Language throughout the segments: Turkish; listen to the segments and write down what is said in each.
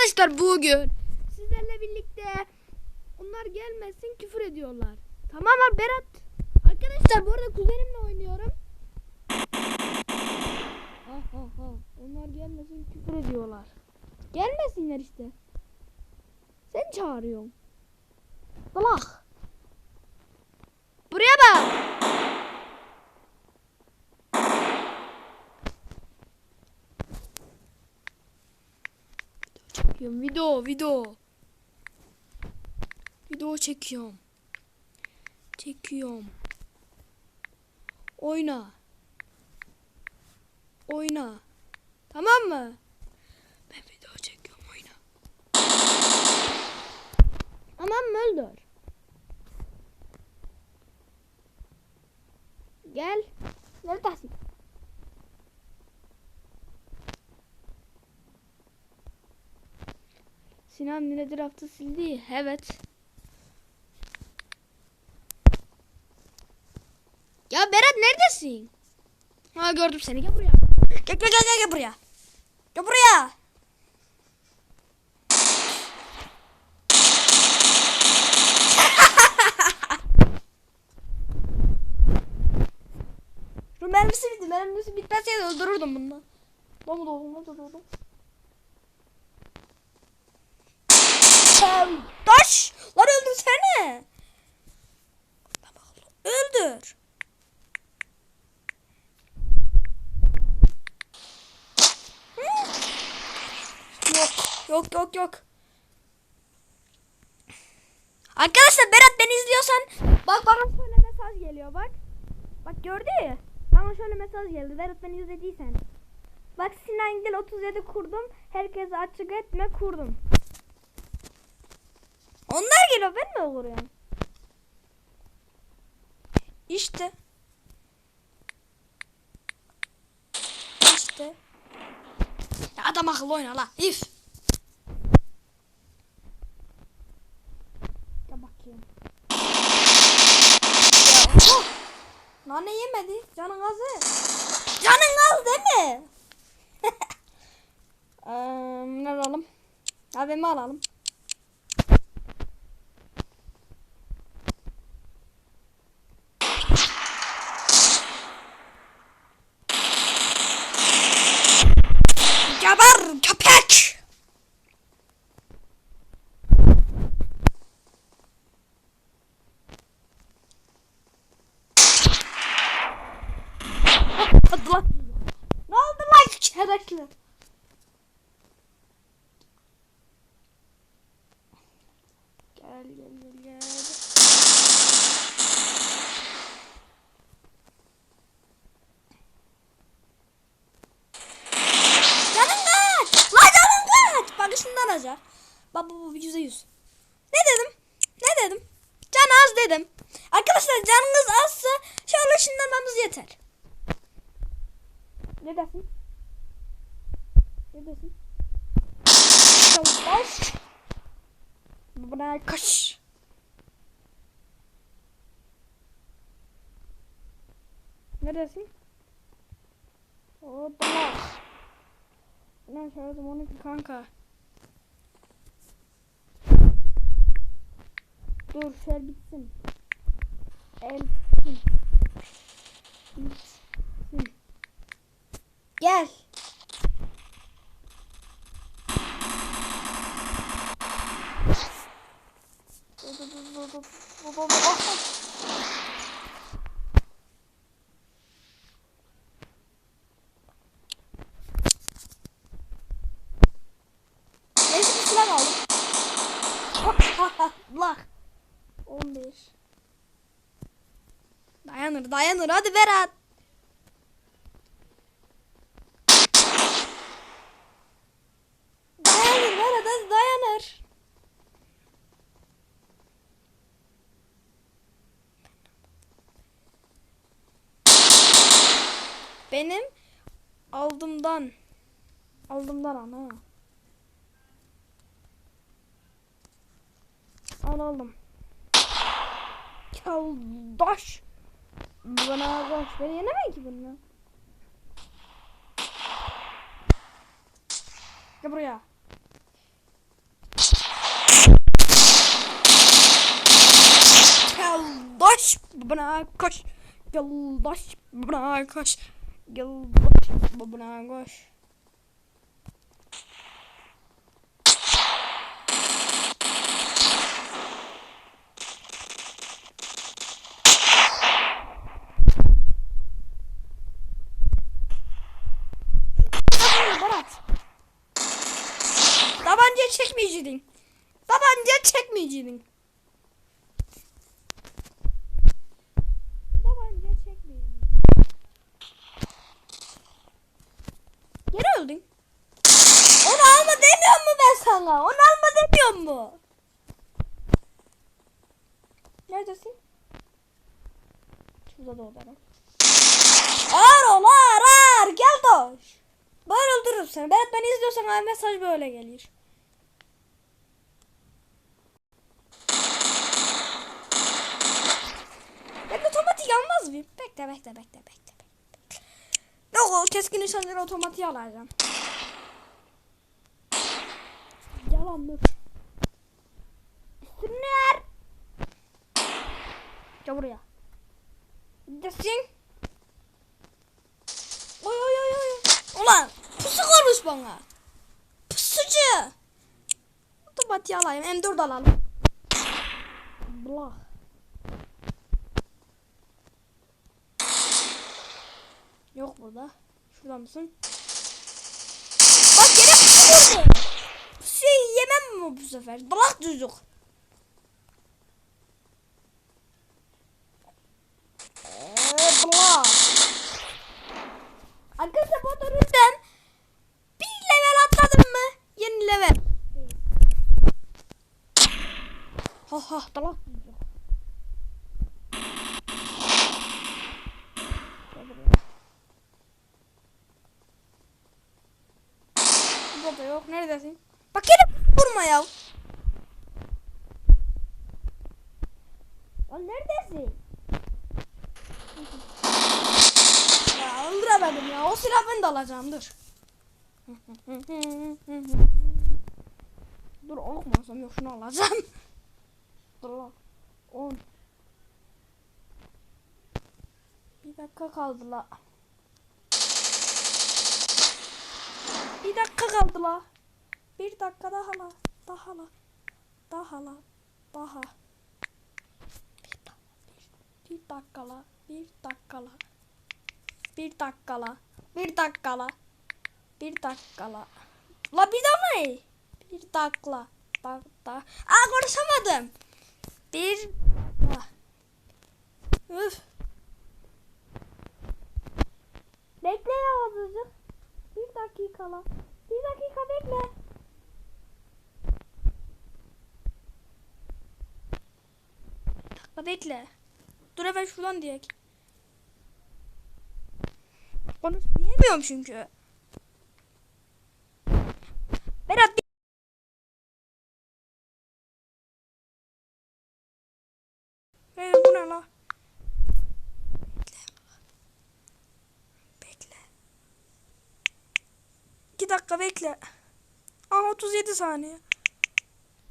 arkadaşlar bugün sizlerle birlikte onlar gelmesin küfür ediyorlar. Tamam mı Berat? Arkadaşlar bu arada kuzenimle oynuyorum. Ah ah ah. Onlar gelmesin küfür ediyorlar. Gelmesinler işte. Sen çağırıyorsun. Dalak. Buraya bak. Çekiyorum. Video, video. Video çekiyorum. Çekiyorum. Oyna. Oyna. Tamam mı? Ben video çekiyorum oyna. Tamam mı? Gel. Neredesin? Sinan nedir hafta sildi? Evet. Ya Berat neredesin? Ha gördüm seni. Gel buraya. Gel gel gel gel, gel buraya. Gel buraya. Şu mermisi bitti. Mermisi bitmeseydi öldürürdüm bunu. Lan da oğlum, lan da oğlum. Sen taş! Lan öldürsene! Öldür. Yok, yok, yok, yok. Arkadaşlar Berat beni izliyorsan bak bana şöyle mesaj geliyor bak. Bak gördü ya. Bana şöyle mesaj geldi. Berat beni izlediysen. Bak Sinan Gil 37 kurdum. Herkese açık etme kurdum. Onlar geliyor ben mi vuruyorum? İşte. İşte. Ya adam akıllı oyna la. İf. Gel bakayım. Ya, oh! Nane yemedi. Canın azı. Canın az değil mi? Eee ne alalım? AVM alalım. Geber köpek! Hadi lan. Ne oldu lan çerekli? Gel gel gel gel. Canın kaç? La canın kaç? Bak şundan acaba. Bak bu yüzde yüz. Ne dedim? Ne dedim? Can az dedim. Arkadaşlar canınız azsa şöyle ışınlanmamız yeter. Ne dersin? Ne dersin? Baş. Buna kaş. Ne dersin? O tamam. Ben şöyle onu ki kanka. Dur şöyle bitsin. El. Bitsin. Gel. Bu bomba bakma. Neyse bir silah aldım. Bak. Dayanır dayanır hadi Berat. benim aldımdan. Aldımdan ana. Alalım. Kaldaş. Bana kaldaş. Beni yenemem ki bununla. Gel buraya. Kaldaş. Bana kaç. Kaldaş. Bana kaç. Yoldaş babana koş. Berat. Tabanca çekmeyeceydin. Tabanca çekmeyeceydin. Tabanca çekmeyeceydin. Geri öldün. Onu alma demiyor mu ben sana? Onu alma demiyor mu? Neredesin? Şurada da odanım. Ağır ol ağır ağır gel doş. Böyle öldürürüm seni. Berat beni izliyorsan abi mesaj böyle gelir. Ben otomatik almaz mıyım? Bekle bekle bekle. bekle. O keskin nişancıları otomatik alacağım. Yalan dur. Üstünler. Gel buraya. Neredesin? Oy oy oy oy. Ulan pusu konuş bana. Pusucu. Otomatiği alayım. M4 alalım. Blah. Yok burada. Şurada mısın? Bak gene pusu vurdu. Pusuyu yemem mi bu sefer? Çocuk. Eee blah. Arkadaşlar bu otoritten bir level atladım mı? Yeni level. Ha ha dalak. Burada yok. Neredesin? Bak yine vurma ya. Lan neredesin? Ya öldüremedim ya. O silah ben de alacağım dur. dur olmasam yok şunu alacağım. dur lan. 10. Bir dakika kaldı la. Bir dakika kaldı la. Bir dakika daha la. Daha la. Daha la. Daha. Bir, da- bir, bir dakika la. Bir dakika la. Bir dakika la. Bir dakika la. Bir dakika la. La bir daha ne? Bir dakika. Bak da. Aa konuşamadım. Bir. Ah. Üf. Bekle ya azıcık. Bir dakika la. Bir dakika bekle. Bekle. Dur hemen şuradan diyek. Konuş diyemiyorum çünkü. Berat bir... Ee, bu ne la? Bekle. Bekle. İki dakika bekle. Aa 37 saniye.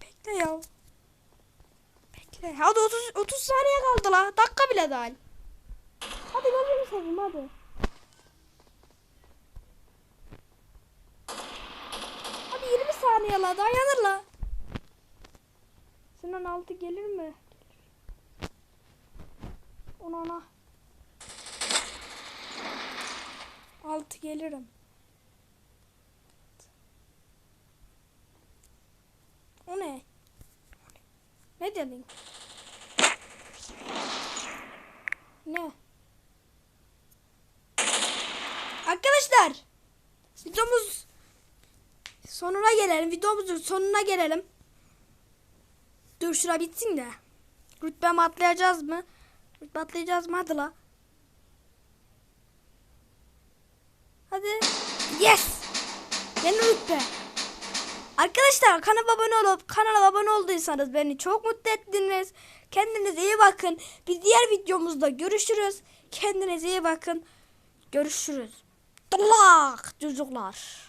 Bekle ya. Bekle. Hadi 30, 30 saniye kaldı la. Dakika bile dahil. Hadi gözünü seveyim hadi. Hadi 20 saniye la dayanır la. Sinan altı gelir mi? Ona ona. Altı gelirim. O ne? Ne dedin? Ne? Arkadaşlar videomuz sonuna gelelim. Videomuzun sonuna gelelim. Dur şura bitsin de. Rütbemi atlayacağız mı? Rütbe atlayacağız mı? Hadi la. Hadi. Yes. Yeni rütbe. Arkadaşlar kanala abone olup kanala abone olduysanız beni çok mutlu ettiniz. Kendinize iyi bakın. Bir diğer videomuzda görüşürüz. Kendinize iyi bakın. Görüşürüz. Dalak çocuklar.